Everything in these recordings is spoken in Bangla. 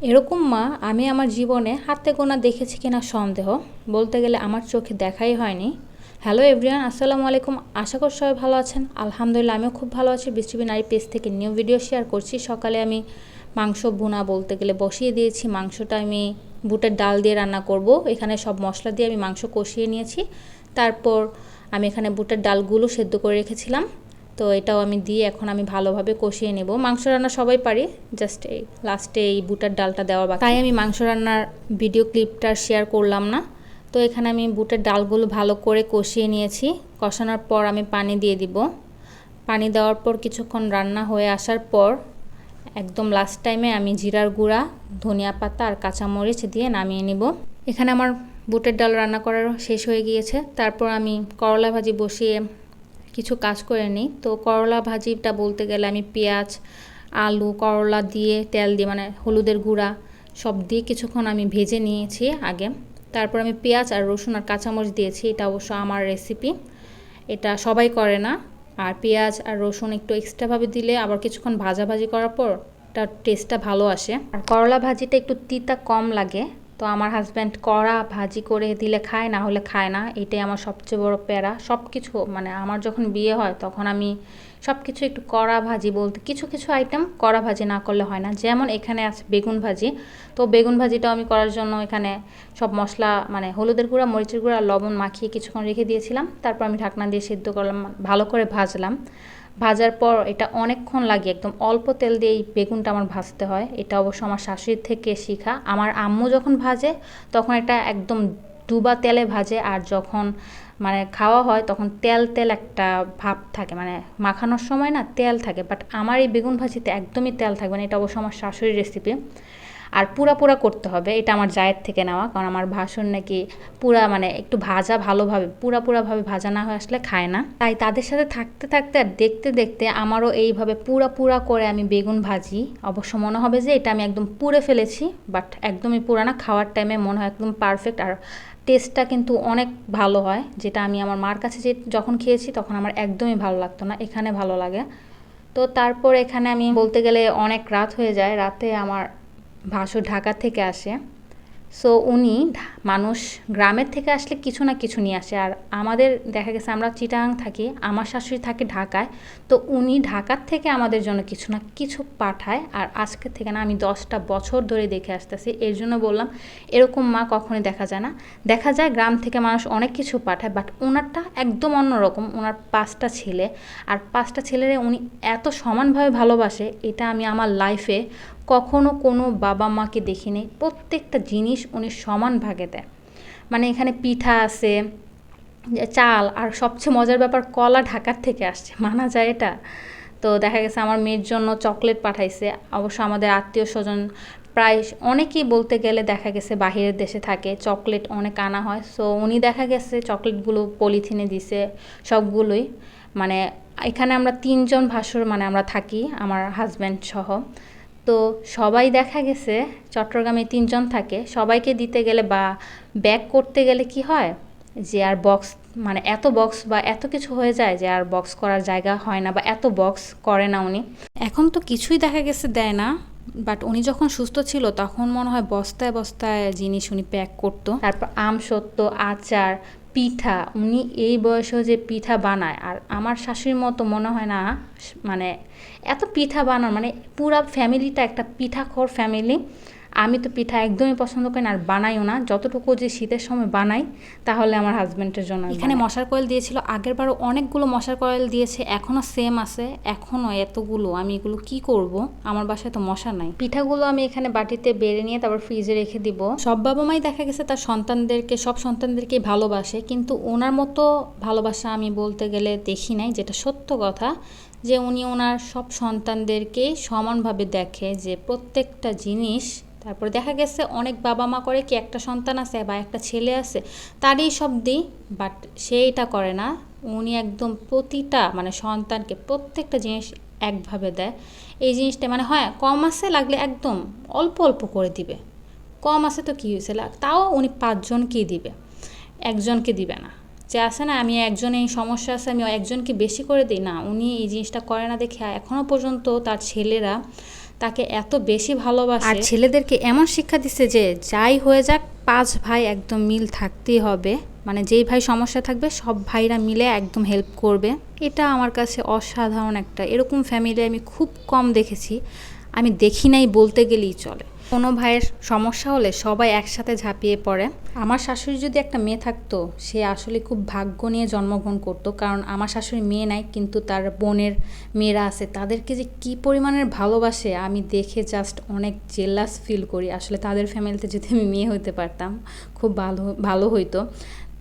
এরকম মা, আমি আমার জীবনে হাতে গোনা দেখেছি কিনা সন্দেহ। বলতে গেলে আমার চোখে দেখাই হয়নি। হ্যালো এভরিয়ান আসসালামু আলাইকুম। আশা করি সবাই ভালো আছেন। আলহামদুলিল্লাহ, আমিও খুব ভালো আছি। বৃষ্টিবি নারী পেজ থেকে নিউ ভিডিও শেয়ার করছি। সকালে আমি মাংস ভুনা বলতে গেলে বসিয়ে দিয়েছি। মাংসটা আমি বুটের ডাল দিয়ে রান্না করব। এখানে সব মশলা দিয়ে আমি মাংস কষিয়ে নিয়েছি। তারপর আমি এখানে বুটের ডালগুলো সেদ্ধ করে রেখেছিলাম। তো এটাও আমি দিয়ে এখন আমি ভালোভাবে কষিয়ে নেব। মাংস রান্না সবাই পারি জাস্ট এই লাস্টে এই বুটার ডালটা দেওয়ার বাকি। তাই আমি মাংস রান্নার ভিডিও ক্লিপটা শেয়ার করলাম না। তো এখানে আমি বুটের ডালগুলো ভালো করে কষিয়ে নিয়েছি। কষানোর পর আমি পানি দিয়ে দিব। পানি দেওয়ার পর কিছুক্ষণ রান্না হয়ে আসার পর একদম লাস্ট টাইমে আমি জিরার গুঁড়া, ধনিয়া পাতা আর কাঁচামরিচ দিয়ে নামিয়ে নিব। এখানে আমার বুটের ডাল রান্না করার শেষ হয়ে গিয়েছে। তারপর আমি করলা ভাজি বসিয়ে কিছু কাজ করে নিই। তো করলা ভাজিটা বলতে গেলে আমি পেঁয়াজ, আলু, করলা দিয়ে তেল দিয়ে মানে হলুদের গুঁড়া সব দিয়ে কিছুক্ষণ আমি ভেজে নিয়েছি আগে। তারপর আমি পেঁয়াজ আর রসুন আর কাঁচামরিচ দিয়েছি, এটা অবশ্য আমার রেসিপি এটা সবাই করে না। আর পেঁয়াজ আর রসুন একটু এক্সট্রাভাবে দিলে আবার কিছুক্ষণ ভাজাভাজি করার পর তার টেস্টটা ভালো আসে। আর করলা ভাজিটা একটু তিতা কম লাগে। তো আমার হাজব্যান্ড কড়া ভাজি করে দিলে খায়, না হলে খায় না। এটাই আমার সবচেয়ে বড় প্যারা। সব কিছু মানে আমার যখন বিয়ে হয় তখন আমি সব কিছু একটু কড়া ভাজি বলতে, কিছু কিছু আইটেম কড়া ভাজি না করলে হয় না। যেমন এখানে আছে বেগুন ভাজি। তো বেগুন ভাজিটাও আমি করার জন্য এখানে সব মশলা মানে হলুদের গুঁড়া, মরিচের গুঁড়া লবণ মাখিয়ে কিছুক্ষণ রেখে দিয়েছিলাম। তারপর আমি ঢাকনা দিয়ে সিদ্ধ করলাম, ভালো করে ভাজলাম। ভাজার পর এটা অনেকক্ষণ লাগে একদম অল্প তেল দিয়ে এই বেগুনটা আমার ভাজতে হয়। এটা অবশ্য আমার শাশুড়ির থেকে শেখা। আমার আম্মু যখন ভাজে, তখন এটা একদম ডুবা তেলে ভাজে আর যখন মানে খাওয়া হয়, তখন তেল তেল একটা ভাব থাকে। মানে মাখানোর সময় না তেল থাকে বাট আমার এই বেগুন ভাজিতে একদমই তেল থাকবে না। এটা অবশ্য আমার শাশুড়ির রেসিপি আর পুরা পুরা করতে হবে, এটা আমার জায়ের থেকে নেওয়া, কারণ আমার ভাসুর নাকি পুরা মানে একটু ভাজা ভালোভাবে, পুরা পুরাভাবে ভাজা না হয়ে আসলে খায় না। তাই তাদের সাথে থাকতে থাকতে আর দেখতে দেখতে আমারও এইভাবে পুরা পুরা করে আমি বেগুন ভাজি। অবশ্য মনে হবে যে এটা আমি একদম পুড়ে ফেলেছি বাট একদমই পুরানা খাওয়ার টাইমে মনে হয় একদম পারফেক্ট আর টেস্টটা কিন্তু অনেক ভালো হয়, যেটা আমি আমার মার কাছে যে যখন খেয়েছি তখন আমার একদমই ভালো লাগতো না, এখানে ভালো লাগে। তো তারপর এখানে আমি বলতে গেলে অনেক রাত হয়ে যায়, রাতে আমার ভাসুর ঢাকা থেকে আসে। সো উনি মানুষ গ্রামের থেকে আসলে কিছু না কিছু নিয়ে আসে। আর আমাদের দেখা গেছে আমরা চিটাং থাকি, আমার শাশুড়ি থাকে ঢাকায়। তো উনি ঢাকার থেকে আমাদের জন্য কিছু না কিছু পাঠায়। আর আজকে থেকে না আমি দশটা বছর ধরে দেখে আসতেছি। এর জন্য বললাম, এরকম মা কখনোই দেখা যায় না। দেখা যায় গ্রাম থেকে মানুষ অনেক কিছু পাঠায় বাট ওনারটা একদম অন্যরকম ওনার পাঁচটা ছেলে। আর পাঁচটা ছেলেরে উনি এত সমানভাবে ভালোবাসে, এটা আমি আমার লাইফে কখনো কোনো বাবা মাকে দেখিনি প্রত্যেকটা জিনিস উনি সমান ভাগে দেয়। মানে এখানে পিঠা আছে, চাল, আর সবচেয়ে মজার ব্যাপার কলা ঢাকার থেকে আসছে। মানা যায় এটা? তো দেখা গেছে আমার মেয়ের জন্য চকলেট পাঠাইছে। অবশ্য আমাদের আত্মীয় স্বজন প্রায় অনেকেই বলতে গেলে দেখা গেছে বাহিরের দেশে থাকে, চকলেট অনেক আনা হয়। সো উনি দেখা গেছে চকলেটগুলো পলিথিনে দিছে সবগুলোই। মানে এখানে আমরা তিনজন ভাসুর মানে আমরা থাকি, আমার হাজব্যান্ড সহ। তো সবাই দেখা গেছে, চট্টগ্রামে তিনজন থাকে, সবাইকে দিতে গেলে বা ব্যাক করতে গেলে কি হয়? যে আর বক্স মানে এত বক্স বা এত কিছু হয়ে যায় যে আর বক্স করার জায়গা হয় না বা এত বক্স করে না উনি। এখন তো কিছুই দেখা গেছে দেয় না বাট উনি যখন সুস্থ ছিল তখন মনে হয় বস্তায় বস্তায় জিনিস উনি প্যাক করতো। তারপর আম সত্য, আচার পিঠা, উনি এই বয়সেও যে পিঠা বানায়, আর আমার শাশুড়ির মতো মনে হয় না মানে এত পিঠা বানানো মানে পুরা ফ্যামিলিটা একটা পিঠাখোর ফ্যামিলি আমি তো পিঠা একদমই পছন্দ করি না আর বানাইও না। যতটুকু যে শীতের সময় বানাই তাহলে আমার হাজব্যান্ডের জন্য এখানে মশার কয়েল দিয়েছিল আগের বারও অনেকগুলো মশার কয়েল দিয়েছে এখনও সেম আছে এখনও এতগুলো আমি এগুলো কি করব? আমার বাসায় তো মশা নাই। পিঠাগুলো আমি এখানে বাটিতে বেড়ে নিয়ে তারপর ফ্রিজে রেখে দিব। সব বাবা মাই দেখা গেছে তার সন্তানদেরকে সব সন্তানদেরকেই ভালোবাসে কিন্তু ওনার মতো ভালোবাসা আমি বলতে গেলে দেখি নাই যেটা সত্য কথা যে উনি ওনার সব সন্তানদেরকে সমানভাবে দেখে যে প্রত্যেকটা জিনিস তারপর দেখা গেছে অনেক বাবা মা করে কি একটা সন্তান আছে বা একটা ছেলে আছে, তারই সব দিই বাট সে এটা করে না। উনি একদম প্রতিটা মানে সন্তানকে প্রত্যেকটা জিনিস একভাবে দেয়। এই জিনিসটা মানে হয় কম আছে লাগলে একদম অল্প অল্প করে দিবে। কম আছে তো কী হয়েছে তাও উনি পাঁচজনকেই দিবে। একজনকে দিবে না। যে আছে না, আমি একজন এই সমস্যা আছে, আমি একজনকে বেশি করে দিই। না, উনি এই জিনিসটা করে না দেখে এখনও পর্যন্ত তার ছেলেরা তাকে এত বেশি ভালোবাসে। আর ছেলেদেরকে এমন শিক্ষা দিচ্ছে যে, যাই হয়ে যাক, পাঁচ ভাই একদম মিল থাকতেই হবে। মানে যেই ভাই সমস্যা থাকবে, সব ভাইরা মিলে একদম হেল্প করবে। এটা আমার কাছে অসাধারণ একটা, এরকম ফ্যামিলি আমি খুব কম দেখেছি। আমি দেখি নাই বলতে গেলেই চলে। কোনো ভাইয়ের সমস্যা হলে সবাই একসাথে ঝাঁপিয়ে পড়ে। আমার শাশুড়ি যদি একটা মেয়ে থাকতো, সে আসলে খুব ভাগ্য নিয়ে জন্মগ্রহণ করতো। কারণ আমার শাশুড়ি মেয়ে নাই, কিন্তু তার বোনের মেয়েরা আছে। তাদেরকে যে কী পরিমাণের ভালোবাসে, আমি দেখে জাস্ট অনেক জেলাস ফিল করি। আসলে তাদের ফ্যামিলিতে যদি আমি মেয়ে হতে পারতাম, খুব ভালো ভালো হইতো।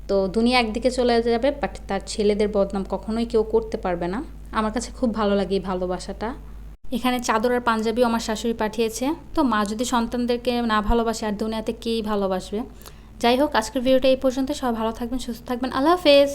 তো দুনিয়া একদিকে চলে যাবে বাট তার ছেলেদের বদনাম কখনোই কেউ করতে পারবে না। আমার কাছে খুব ভালো লাগে এই ভালোবাসাটা। এখানে চাদর আর পাঞ্জাবিও আমার শাশুড়ি পাঠিয়েছে। তো মা যদি সন্তানদেরকে না ভালোবাসে আর দুনিয়াতে কেই ভালোবাসবে? যাই হোক, আজকের ভিডিওটা এই পর্যন্ত সবাই ভালো থাকবেন, সুস্থ থাকবেন। আল্লাহ হাফেজ।